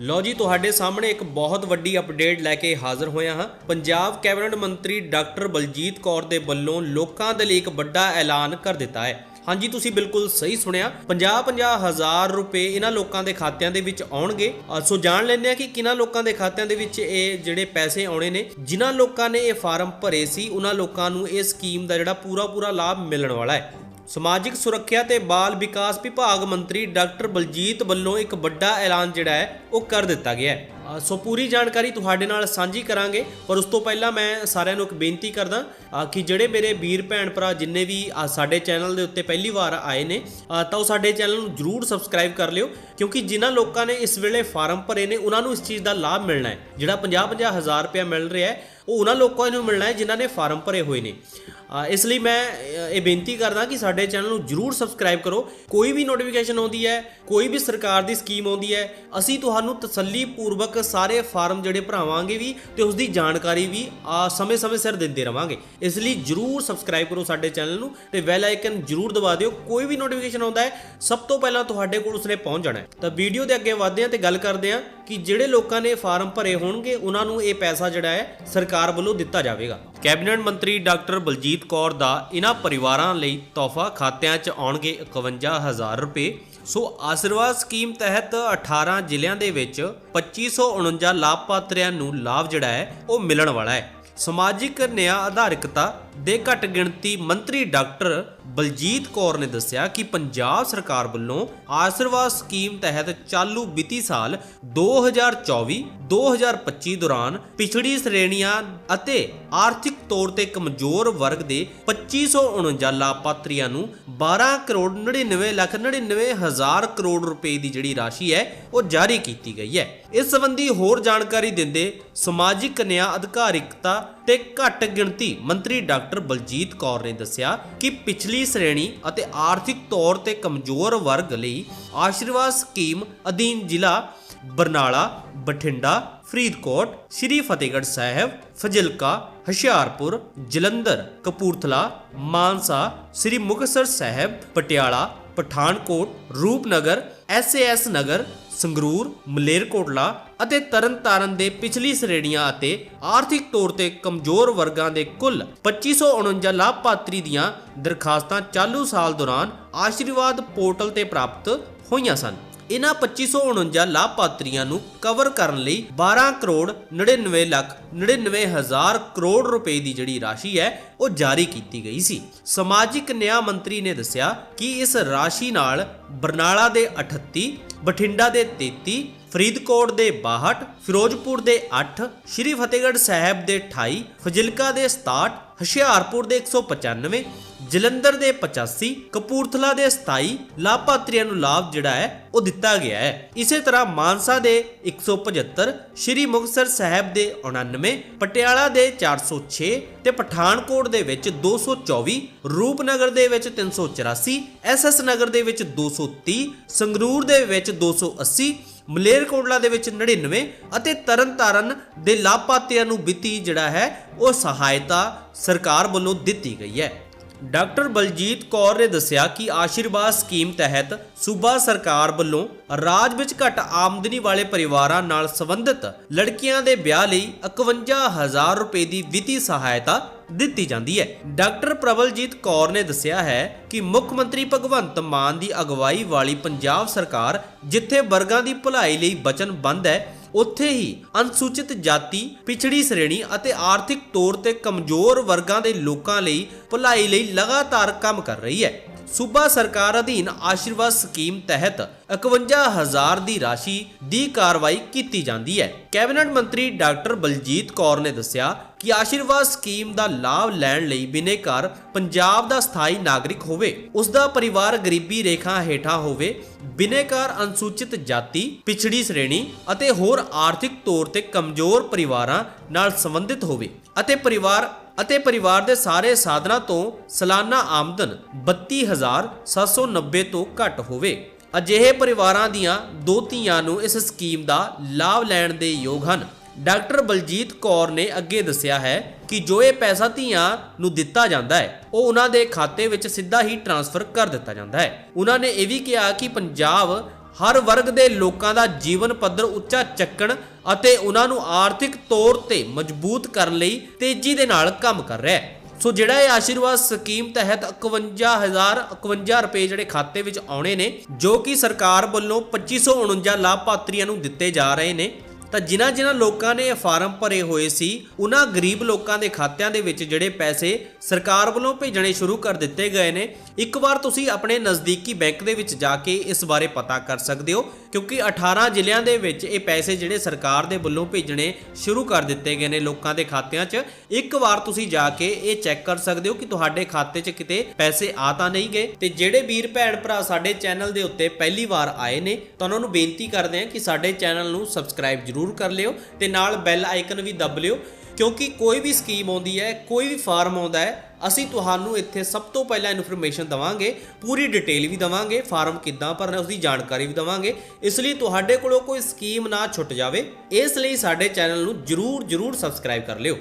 ਲੋ ਜੀ, ਤੁਹਾਡੇ ਸਾਹਮਣੇ ਇੱਕ ਬਹੁਤ ਵੱਡੀ ਅਪਡੇਟ ਲੈ ਕੇ ਹਾਜ਼ਰ ਹੋਇਆ ਹਾਂ। ਪੰਜਾਬ ਕੈਬਨਿਟ ਮੰਤਰੀ ਡਾਕਟਰ ਬਲਜੀਤ ਕੌਰ ਦੇ ਵੱਲੋਂ ਲੋਕਾਂ ਦੇ ਲਈ ਇੱਕ ਵੱਡਾ ਐਲਾਨ ਕਰ ਦਿੱਤਾ ਹੈ। ਹਾਂਜੀ, ਤੁਸੀਂ ਬਿਲਕੁਲ ਸਹੀ ਸੁਣਿਆ। 50-50 ਹਜ਼ਾਰ ਰੁਪਏ ਇਹਨਾਂ ਲੋਕਾਂ ਦੇ ਖਾਤਿਆਂ ਦੇ ਵਿੱਚ ਆਉਣਗੇ। ਸੋ ਜਾਣ ਲੈਂਦੇ ਆ ਕਿ ਕਿਹਨਾਂ ਲੋਕਾਂ ਦੇ ਖਾਤਿਆਂ ਦੇ ਵਿੱਚ ਇਹ ਜਿਹੜੇ ਪੈਸੇ ਆਉਣੇ ਨੇ। ਜਿਨ੍ਹਾਂ ਲੋਕਾਂ ਨੇ ਇਹ ਫਾਰਮ ਭਰੇ ਸੀ, ਉਹਨਾਂ ਲੋਕਾਂ ਨੂੰ ਇਹ ਸਕੀਮ ਦਾ ਜਿਹੜਾ ਪੂਰਾ ਪੂਰਾ ਲਾਭ ਮਿਲਣ ਵਾਲਾ ਹੈ। ਸਮਾਜਿਕ ਸੁਰੱਖਿਆ ਤੇ ਬਾਲ ਵਿਕਾਸ ਵਿਭਾਗ ਮੰਤਰੀ ਡਾਕਟਰ ਬਲਜੀਤ ਵੱਲੋਂ ਇੱਕ ਵੱਡਾ ਐਲਾਨ ਜਿਹੜਾ ਹੈ, ਉਹ ਕਰ ਦਿੱਤਾ ਗਿਆ ਹੈ। ਸੋ ਪੂਰੀ ਜਾਣਕਾਰੀ ਤੁਹਾਡੇ ਨਾਲ ਸਾਂਝੀ ਕਰਾਂਗੇ ਪਰ ਉਸ ਤੋਂ ਪਹਿਲਾਂ ਮੈਂ ਸਾਰਿਆਂ ਨੂੰ ਇੱਕ ਬੇਨਤੀ ਕਰਦਾ ਕਿ ਜਿਹੜੇ ਮੇਰੇ ਵੀਰ, ਭੈਣ, ਭਰਾ ਜਿੰਨੇ ਵੀ ਸਾਡੇ ਚੈਨਲ ਦੇ ਉੱਤੇ ਪਹਿਲੀ ਵਾਰ ਆਏ ਨੇ ਤਾਂ ਉਹ ਸਾਡੇ ਚੈਨਲ ਨੂੰ ਜਰੂਰ ਸਬਸਕ੍ਰਾਈਬ ਕਰ ਲਿਓ, ਕਿਉਂਕਿ ਜਿਨ੍ਹਾਂ ਲੋਕਾਂ ਨੇ ਇਸ ਵੇਲੇ ਫਾਰਮ ਭਰੇ ਨੇ, ਉਹਨਾਂ ਨੂੰ ਇਸ ਚੀਜ਼ ਦਾ ਲਾਭ ਮਿਲਣਾ ਹੈ। ਜਿਹੜਾ 50-50 ਹਜ਼ਾਰ ਰੁਪਇਆ ਮਿਲ ਰਿਹਾ ਹੈ, ਉਹ ਉਹਨਾਂ ਲੋਕਾਂ ਨੂੰ ਮਿਲਣਾ ਹੈ ਜਿਨ੍ਹਾਂ ਨੇ ਫਾਰਮ ਭਰੇ ਹੋਏ ਨੇ। ਇਸ ਲਈ ਮੈਂ ਇਹ ਬੇਨਤੀ ਕਰਦਾ ਕਿ ਸਾਡੇ ਚੈਨਲ ਨੂੰ ਜਰੂਰ ਸਬਸਕ੍ਰਾਈਬ ਕਰੋ। ਕੋਈ ਵੀ ਨੋਟੀਫਿਕੇਸ਼ਨ ਆਉਂਦੀ ਹੈ ਕੋਈ ਵੀ ਸਰਕਾਰ ਦੀ ਸਕੀਮ ਆਉਂਦੀ ਹੈ, ਅਸੀਂ ਤੁਹਾਨੂੰ ਤਸੱਲੀ ਪੂਰਵਕ ਸਾਰੇ ਫਾਰਮ ਜਿਹੜੇ ਭਰਾਵਾਂਗੇ ਵੀ ਤੇ ਉਸ ਦੀ ਜਾਣਕਾਰੀ ਵੀ ਸਮੇਂ-ਸਮੇਂ ਸਿਰ ਦਿੰਦੇ ਰਵਾਂਗੇ। ਇਸ ਲਈ ਜਰੂਰ ਸਬਸਕ੍ਰਾਈਬ ਕਰੋ ਸਾਡੇ ਚੈਨਲ ਨੂੰ ਤੇ ਬੈਲ ਆਈਕਨ ਜਰੂਰ ਦਬਾ ਦਿਓ। ਕੋਈ ਵੀ ਨੋਟੀਫਿਕੇਸ਼ਨ ਆਉਂਦਾ ਹੈ, ਸਭ ਤੋਂ ਪਹਿਲਾਂ ਤੁਹਾਡੇ ਕੋਲ ਉਸਨੇ ਪਹੁੰਚ ਜਾਣਾ ਹੈ। ਤਾਂ ਵੀਡੀਓ ਦੇ ਅੱਗੇ ਵਧਦੇ ਹਾਂ ਤੇ ਗੱਲ ਕਰਦੇ ਹਾਂ ਕਿ ਜਿਹੜੇ ਲੋਕਾਂ ਨੇ ਫਾਰਮ ਭਰੇ ਹੋਣਗੇ, ਉਹਨਾਂ ਨੂੰ ਇਹ ਪੈਸਾ ਜਿਹੜਾ ਹੈ, ਸਰਕਾਰ ਵੱਲੋਂ ਦਿੱਤਾ ਜਾਵੇਗਾ। ਕੈਬਨਿਟ ਮੰਤਰੀ ਡਾਕਟਰ ਬਲਜੀਤ ਕੌਰ ਦਾ ਇਹਨਾਂ ਪਰਿਵਾਰਾਂ ਲਈ ਤੋਹਫਾ ਖਾਤਿਆਂ 'ਚ ਆਉਣਗੇ 51000 ਰੁਪਏ। ਸੋ ਆਸ਼ੀਰਵਾਦ ਸਕੀਮ ਤਹਿਤ 18 ਜ਼ਿਲ੍ਹਿਆਂ ਦੇ ਵਿੱਚ 2549 ਲਾਭਪਾਤਰੀਆਂ ਨੂੰ ਲਾਭ ਜਿਹੜਾ ਹੈ, ਉਹ ਮਿਲਣ ਵਾਲਾ ਹੈ। ਸਮਾਜਿਕ ਨਿਆਂ ਆਧਾਰਿਕਤਾ ਦੇ ਘੱਟ ਗਿਣਤੀ ਮੰਤਰੀ ਡਾਕਟਰ ਬਲਜੀਤ ਕੌਰ ਨੇ ਦੱਸਿਆ ਕਿ ਪੰਜਾਬ ਸਰਕਾਰ ਵੱਲੋਂ ਆਸ਼ੀਰਵਾਦ ਸਕੀਮ ਤਹਿਤ ਚਾਲੂ ਵਿੱਤੀ ਸਾਲ 2024-2025 ਦੌਰਾਨ ਪਿਛੜੀ ਸ਼੍ਰੇਣੀਆਂ ਅਤੇ ਆਰਥਿਕ ਤੌਰ ਤੇ ਕਮਜ਼ੋਰ ਵਰਗ ਦੇ 2549 ਲਾਭਪਾਤਰੀਆਂ ਨੂੰ 12 ਕਰੋੜ 99 ਲੱਖ 99 ਹਜ਼ਾਰ ਕਰੋੜ ਰੁਪਏ ਦੀ ਜਿਹੜੀ ਰਾਸ਼ੀ ਹੈ, ਉਹ ਜਾਰੀ ਕੀਤੀ ਗਈ ਹੈ। ਇਸ ਸੰਬੰਧੀ ਹੋਰ ਜਾਣਕਾਰੀ ਦਿੰਦੇ ਸਮਾਜਿਕ ਨਿਆਂ ਅਧਿਕਾਰਿਕਤਾ ਤੇ ਘੱਟ ਗਿਣਤੀ ਮੰਤਰੀ ਡਾਕਟਰ ਬਲਜੀਤ ਕੌਰ ਨੇ ਦੱਸਿਆ ਕਿ ਪਿਛਲੀ ਸ਼੍ਰੇਣੀ ਅਤੇ ਆਰਥਿਕ ਤੌਰ ਤੇ ਕਮਜ਼ੋਰ ਵਰਗ ਲਈ ਆਸ਼ੀਰਵਾਦ ਸਕੀਮ ਅਧੀਨ ਜ਼ਿਲ੍ਹਾ ਬਰਨਾਲਾ, ਬਠਿੰਡਾ, ਫਰੀਦਕੋਟ, ਸ੍ਰੀ ਫਤਿਹਗੜ੍ਹ ਸਾਹਿਬ, ਫਜ਼ਿਲਕਾ, ਹੁਸ਼ਿਆਰਪੁਰ, ਜਲੰਧਰ, ਕਪੂਰਥਲਾ, ਮਾਨਸਾ, ਸ੍ਰੀ ਮੁਕਤਸਰ ਸਾਹਿਬ, ਪਟਿਆਲਾ, ਪਠਾਨਕੋਟ, ਰੂਪਨਗਰ ਐਸਏਐਸ ਨਗਰ ਸੰਗਰੂਰ ਮਲੇਰਕੋਟਲਾ ਅਤੇ ਤਰਨਤਾਰਨ ਦੇ ਪਿਛਲੀ ਸ਼੍ਰੇਣੀਆਂ ਅਤੇ ਆਰਥਿਕ ਤੌਰ ਤੇ ਕਮਜ਼ੋਰ ਵਰਗਾਂ ਦੇ ਕੁੱਲ 2549 ਲਾਭਪਾਤਰੀ ਦੀਆਂ ਦਰਖਾਸਤਾਂ ਚਾਲੂ ਸਾਲ ਦੌਰਾਨ ਆਸ਼ੀਰਵਾਦ ਪੋਰਟਲ ਤੇ ਪ੍ਰਾਪਤ ਹੋਈਆਂ ਸਨ। ਇਹਨਾਂ 2549 ਲਾਭਪਾਤਰੀਆਂ ਨੂੰ ਕਵਰ ਕਰਨ ਲਈ 12 ਕਰੋੜ 99 ਲੱਖ 99 ਹਜ਼ਾਰ ਕਰੋੜ ਰੁਪਏ ਦੀ ਜਿਹੜੀ ਰਾਸ਼ੀ ਹੈ, ਉਹ ਜਾਰੀ ਕੀਤੀ ਗਈ ਸੀ। ਸਮਾਜਿਕ ਨਿਆਂ ਮੰਤਰੀ ਨੇ ਦੱਸਿਆ ਕਿ ਇਸ ਰਾਸ਼ੀ ਨਾਲ ਬਰਨਾਲਾ ਦੇ 38 ਬਠਿੰਡਾ ਦੇ 33 ਫਰੀਦਕੋਟ ਦੇ 62 ਫਿਰੋਜ਼ਪੁਰ ਦੇ 8 ਸ਼੍ਰੀ ਫਤਿਹਗੜ੍ਹ ਸਾਹਿਬ ਦੇ 28 ਫਜ਼ਿਲਕਾ ਦੇ 67 ਹੁਸ਼ਿਆਰਪੁਰ ਦੇ 195 ਜਲੰਧਰ ਦੇ 85 ਕਪੂਰਥਲਾ ਦੇ 27 ਲਾਭਪਾਤਰੀਆਂ ਨੂੰ ਲਾਭ ਜਿਹੜਾ ਹੈ ਉਹ ਦਿੱਤਾ ਗਿਆ ਹੈ। ਇਸੇ ਤਰ੍ਹਾਂ ਮਾਨਸਾ ਦੇ 175 ਸ਼੍ਰੀ ਮੁਕਤਸਰ ਸਾਹਿਬ ਦੇ 99 ਪਟਿਆਲਾ ਦੇ 406 ਤੇ ਪਠਾਨਕੋਟ ਦੇ ਵਿੱਚ 224 ਰੂਪਨਗਰ ਦੇ ਵਿੱਚ 384 ਐਸਐਸ ਨਗਰ ਦੇ ਵਿੱਚ 230 ਸੰਗਰੂਰ ਦੇ ਵਿੱਚ 280 ਮਲੇਰਕੋਟਲਾ ਦੇ ਵਿੱਚ 99 ਅਤੇ ਤਰਨਤਾਰਨ ਦੇ ਲਾਭਪਾਤਰੀਆਂ ਨੂੰ ਵਿੱਤੀ ਜਿਹੜਾ ਹੈ ਉਹ ਸਹਾਇਤਾ ਸਰਕਾਰ ਵੱਲੋਂ ਦਿੱਤੀ ਗਈ ਹੈ। ਡਾਕਟਰ ਬਲਜੀਤ ਕੌਰ ਨੇ ਦੱਸਿਆ ਕਿ ਆਸ਼ੀਰਵਾਦ ਸਕੀਮ ਤਹਿਤ ਸੂਬਾ ਸਰਕਾਰ ਵੱਲੋਂ ਰਾਜ ਵਿੱਚ ਘੱਟ ਆਮਦਨੀ ਵਾਲੇ ਪਰਿਵਾਰਾਂ ਨਾਲ ਸੰਬੰਧਿਤ ਲੜਕੀਆਂ ਦੇ ਵਿਆਹ ਲਈ 51000 ਰੁਪਏ ਦੀ ਵਿੱਤੀ ਸਹਾਇਤਾ ਦਿੱਤੀ ਜਾਂਦੀ ਹੈ। ਡਾਕਟਰ ਪ੍ਰਬਲਜੀਤ ਕੌਰ ਨੇ ਦੱਸਿਆ ਹੈ ਕਿ ਮੁੱਖ ਮੰਤਰੀ ਭਗਵੰਤ ਮਾਨ ਦੀ ਅਗਵਾਈ ਵਾਲੀ ਪੰਜਾਬ ਸਰਕਾਰ ਜਿੱਥੇ ਵਰਗਾਂ ਦੀ ਭਲਾਈ ਲਈ ਵਚਨਬੱਧ ਹੈ ਉੱਥੇ ਹੀ ਅਨੁਸੂਚਿਤ ਜਾਤੀ, ਪਿਛੜੀ ਸ਼੍ਰੇਣੀ ਅਤੇ ਆਰਥਿਕ ਤੌਰ ਤੇ ਕਮਜ਼ੋਰ ਵਰਗਾਂ ਦੇ ਲੋਕਾਂ ਲਈ ਭਲਾਈ ਲਈ ਲਗਾਤਾਰ ਕੰਮ ਕਰ ਰਹੀ ਹੈ। ਸੂਬਾ ਸਰਕਾਰ ਅਧੀਨ ਆਸ਼ੀਰਵਾਦ ਸਕੀਮ ਤਹਿਤ 51000 ਦੀ ਰਾਸ਼ੀ ਦੀ ਕਾਰਵਾਈ ਕੀਤੀ ਜਾਂਦੀ ਹੈ। ਕੈਬਨਿਟ ਮੰਤਰੀ ਡਾਕਟਰ ਬਲਜੀਤ ਕੌਰ ਨੇ ਦੱਸਿਆ ਕਿ ਆਸ਼ੀਰਵਾਦ ਸਕੀਮ ਦਾ ਲਾਭ ਲੈਣ ਲਈ ਬਿਨੇਕਾਰ ਪੰਜਾਬ ਦਾ ਸਥਾਈ ਨਾਗਰਿਕ ਹੋਵੇ, ਉਸ ਦਾ ਪਰਿਵਾਰ ਗਰੀਬੀ ਰੇਖਾ ਹੇਠਾਂ ਹੋਵੇ ਬਿਨੇਕਾਰ ਅਨੁਸੂਚਿਤ ਜਾਤੀ, ਪਿਛੜੀ ਸ਼੍ਰੇਣੀ ਅਤੇ ਹੋਰ ਆਰਥਿਕ ਤੌਰ ਤੇ ਕਮਜ਼ੋਰ ਪਰਿਵਾਰਾਂ ਨਾਲ ਸੰਬੰਧਿਤ ਹੋਵੇ ਅਤੇ ਪਰਿਵਾਰ ਅਤੇ ਪਰਿਵਾਰ ਦੇ ਸਾਰੇ ਸਾਧਨਾਂ ਤੋਂ ਸਾਲਾਨਾ ਆਮਦਨ 32790 ਤੋਂ ਘੱਟ ਹੋਵੇ। ਅਜਿਹੇ ਪਰਿਵਾਰਾਂ ਦੀਆਂ ਦੋ ਧੀਆਂ ਨੂੰ ਇਸ ਸਕੀਮ ਦਾ ਲਾਭ ਲੈਣ ਦੇ ਯੋਗ ਹਨ। ਡਾਕਟਰ ਬਲਜੀਤ ਕੌਰ ਨੇ ਅੱਗੇ ਦੱਸਿਆ ਹੈ ਕਿ ਜੋ ਇਹ ਪੈਸਾ ਧੀਆਂ ਨੂੰ ਦਿੱਤਾ ਜਾਂਦਾ ਹੈ, ਉਹ ਉਹਨਾਂ ਦੇ ਖਾਤੇ ਵਿੱਚ ਸਿੱਧਾ ਹੀ ਟ੍ਰਾਂਸਫਰ ਕਰ ਦਿੱਤਾ ਜਾਂਦਾ ਹੈ। ਉਹਨਾਂ ਨੇ ਇਹ ਵੀ ਕਿਹਾ ਕਿ ਪੰਜਾਬ ਹਰ ਵਰਗ ਦੇ ਲੋਕਾਂ ਦਾ ਜੀਵਨ ਪੱਧਰ ਉੱਚਾ ਚੱਕਣ ਅਤੇ ਉਹਨਾਂ ਨੂੰ ਆਰਥਿਕ ਤੌਰ ਤੇ ਮਜ਼ਬੂਤ ਕਰਨ ਲਈ ਤੇਜ਼ੀ ਦੇ ਨਾਲ ਕੰਮ ਕਰ ਰਿਹਾ ਹੈ। ਸੋ ਜਿਹੜਾ ਇਹ ਆਸ਼ੀਰਵਾਦ ਸਕੀਮ ਤਹਿਤ 51000 51 ਰੁਪਏ ਜਿਹੜੇ ਖਾਤੇ ਵਿੱਚ ਆਉਣੇ ਨੇ, ਜੋ ਕਿ ਸਰਕਾਰ ਵੱਲੋਂ 2549 ਲਾਭਪਾਤਰੀਆਂ ਨੂੰ ਦਿੱਤੇ ਜਾ ਰਹੇ ਨੇ ਤਾਂ ਜਿਨ੍ਹਾਂ ਜਿਨ੍ਹਾਂ ਲੋਕਾਂ ਨੇ ਇਹ ਫਾਰਮ ਭਰੇ ਹੋਏ ਸੀ, ਉਹਨਾਂ ਗਰੀਬ ਲੋਕਾਂ ਦੇ ਖਾਤਿਆਂ ਦੇ ਵਿੱਚ ਜਿਹੜੇ ਪੈਸੇ ਸਰਕਾਰ ਵੱਲੋਂ ਭੇਜਣੇ ਸ਼ੁਰੂ ਕਰ ਦਿੱਤੇ ਗਏ ਨੇ। ਇੱਕ ਵਾਰ ਤੁਸੀਂ ਆਪਣੇ ਨਜ਼ਦੀਕੀ ਬੈਂਕ ਦੇ ਵਿੱਚ ਜਾ ਕੇ ਇਸ ਬਾਰੇ ਪਤਾ ਕਰ ਸਕਦੇ ਹੋ, ਕਿਉਂਕਿ 18 ਜ਼ਿਲ੍ਹਿਆਂ ਦੇ ਵਿੱਚ ਇਹ ਪੈਸੇ ਜਿਹੜੇ ਸਰਕਾਰ ਦੇ ਵੱਲੋਂ ਭੇਜਣੇ ਸ਼ੁਰੂ ਕਰ ਦਿੱਤੇ ਗਏ ਨੇ ਲੋਕਾਂ ਦੇ ਖਾਤਿਆਂ 'ਚ। ਇੱਕ ਵਾਰ ਤੁਸੀਂ ਜਾ ਕੇ ਇਹ ਚੈੱਕ ਕਰ ਸਕਦੇ ਹੋ ਕਿ ਤੁਹਾਡੇ ਖਾਤੇ 'ਚ ਕਿਤੇ ਪੈਸੇ ਆ ਤਾਂ ਨਹੀਂ ਗਏ। ਤੇ ਜਿਹੜੇ ਵੀਰ, ਭੈਣ, ਭਰਾ ਸਾਡੇ ਚੈਨਲ ਦੇ ਉੱਤੇ ਪਹਿਲੀ ਵਾਰ ਆਏ ਨੇ, ਤਾਂ ਉਹਨਾਂ ਨੂੰ ਬੇਨਤੀ ਕਰਦੇ ਹਾਂ ਕਿ ਸਾਡੇ ਚੈਨਲ ਨੂੰ ਸਬਸਕ੍ਰਾਈਬ ਜ਼ਰੂਰ ਜ਼ਰੂਰ ਕਰ ਲਿਓ ਤੇ ਨਾਲ ਬੈਲ ਆਈਕਨ ਵੀ ਦਬ ਲਿਓ, ਕਿਉਂਕਿ ਕੋਈ ਵੀ ਸਕੀਮ ਆਉਂਦੀ ਹੈ, ਕੋਈ ਵੀ ਫਾਰਮ ਆਉਂਦਾ ਹੈ, ਅਸੀਂ ਤੁਹਾਨੂੰ ਇੱਥੇ ਸਭ ਤੋਂ ਪਹਿਲਾਂ ਇਨਫੋਰਮੇਸ਼ਨ ਦਵਾਂਗੇ, ਪੂਰੀ ਡਿਟੇਲ ਵੀ ਦਵਾਂਗੇ ਫਾਰਮ ਕਿੱਦਾਂ ਭਰਨਾ ਉਸ ਦੀ ਜਾਣਕਾਰੀ ਵੀ ਦਵਾਂਗੇ, ਇਸ ਲਈ ਤੁਹਾਡੇ ਕੋਲੋਂ ਕੋਈ ਸਕੀਮ ਨਾ ਛੁੱਟ ਜਾਵੇ, ਇਸ ਲਈ ਸਾਡੇ ਚੈਨਲ ਨੂੰ ਜਰੂਰ ਜਰੂਰ ਸਬਸਕ੍ਰਾਈਬ ਕਰ ਲਿਓ।